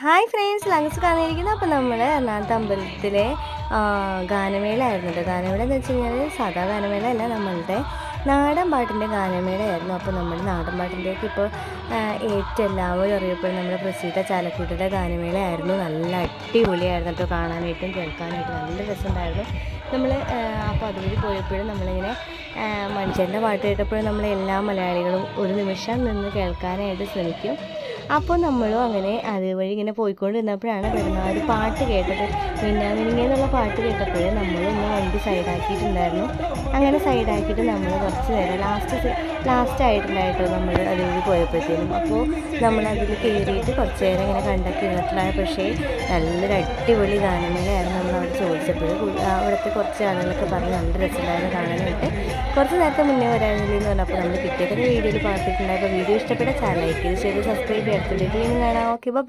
Hi friends lungs കാണിയിരിക്കുന്നത് അപ്പോൾ നമ്മൾ എറണാകുളത്ത് അമ്പലത്തിലെ ഗാനമേള ഗാനമേളയായിരുന്നു. കേട്ടോ ഗാനമേള എന്ന് വെച്ച് കഴിഞ്ഞാൽ സാധാ ഗാനമേള അല്ല നമ്മളുടെ നാടൻ പാട്ടിന്റെ ഗാനമേളയായിരുന്നു. അപ്പോൾ നമ്മൾ നാടൻ പാട്ടിന്റെയൊക്കെ ഇപ്പോൾ ഏറ്റവും എല്ലാവരും അറിയപ്പെടുന്ന നമ്മുടെ പ്രസീത ചാലക്കുട്ടിയുടെ ഗാനമേളയായിരുന്നു. നല്ല അടിപൊളിയായിരുന്നു കേട്ടോ കാണാനായിട്ടും കേൾക്കാനായിട്ടും. നല്ല രസമുണ്ടായിരുന്നു. നമ്മൾ അപ്പോൾ അതുവഴി പോയപ്പോഴും നമ്മളിങ്ങനെ മനുഷ്യന്റെ പാട്ട് കേട്ടപ്പോഴും നമ്മൾ എല്ലാ മലയാളികളും ഒരു നിമിഷം നിന്ന് കേൾക്കാനായിട്ട് ശ്രമിക്കും. അപ്പോൾ നമ്മളും അങ്ങനെ അതുവഴി ഇങ്ങനെ പോയിക്കൊണ്ടിരുന്നപ്പോഴാണ് പെരുന്നാൾ പാട്ട് കേട്ടത്. മിന്നാമിനിങ്ങ എന്നുള്ള പാട്ട് കേട്ടപ്പോഴേ നമ്മളൊന്ന് വണ്ടി സൈഡാക്കിയിട്ടുണ്ടായിരുന്നു. അങ്ങനെ സൈഡാക്കിയിട്ട് നമ്മൾ കുറച്ച് നേരം ലാസ്റ്റ് ലാസ്റ്റ് ആയിട്ടുണ്ടായിട്ടോ നമ്മൾ അതുവഴി പോയപ്പോഴത്തേനും അപ്പോൾ നമ്മളതിൽ കയറിയിട്ട് കുറച്ച് നേരം ഇങ്ങനെ കണ്ടൊക്കെ ഇരുന്നിട്ടുണ്ടായ പക്ഷേ നല്ലൊരു അടിപൊളി ഗാനമേളയായിരുന്നു നമ്മൾ അവിടെ ചോദിച്ചപ്പോൾ അവിടുത്തെ കുറച്ച് ആളുകളൊക്കെ പറഞ്ഞ് നല്ല രസമുണ്ടായിരുന്നു കാണാനായിട്ട്. കുറച്ച് നേരത്തെ മുന്നേ വരാനില്ലേ എന്ന് പറഞ്ഞപ്പോൾ നമ്മൾ പിറ്റേത്തെ വീഡിയോയിൽ പറഞ്ഞിട്ടുണ്ടായപ്പോൾ വീഡിയോ ഇഷ്ടപ്പെട്ട ചാനൽ ലൈക്ക് ചെയ്ത് സബ്സ്ക്രൈബ് ചെയ്തിട്ട് വീണ്ടും കാണാം. Okay bye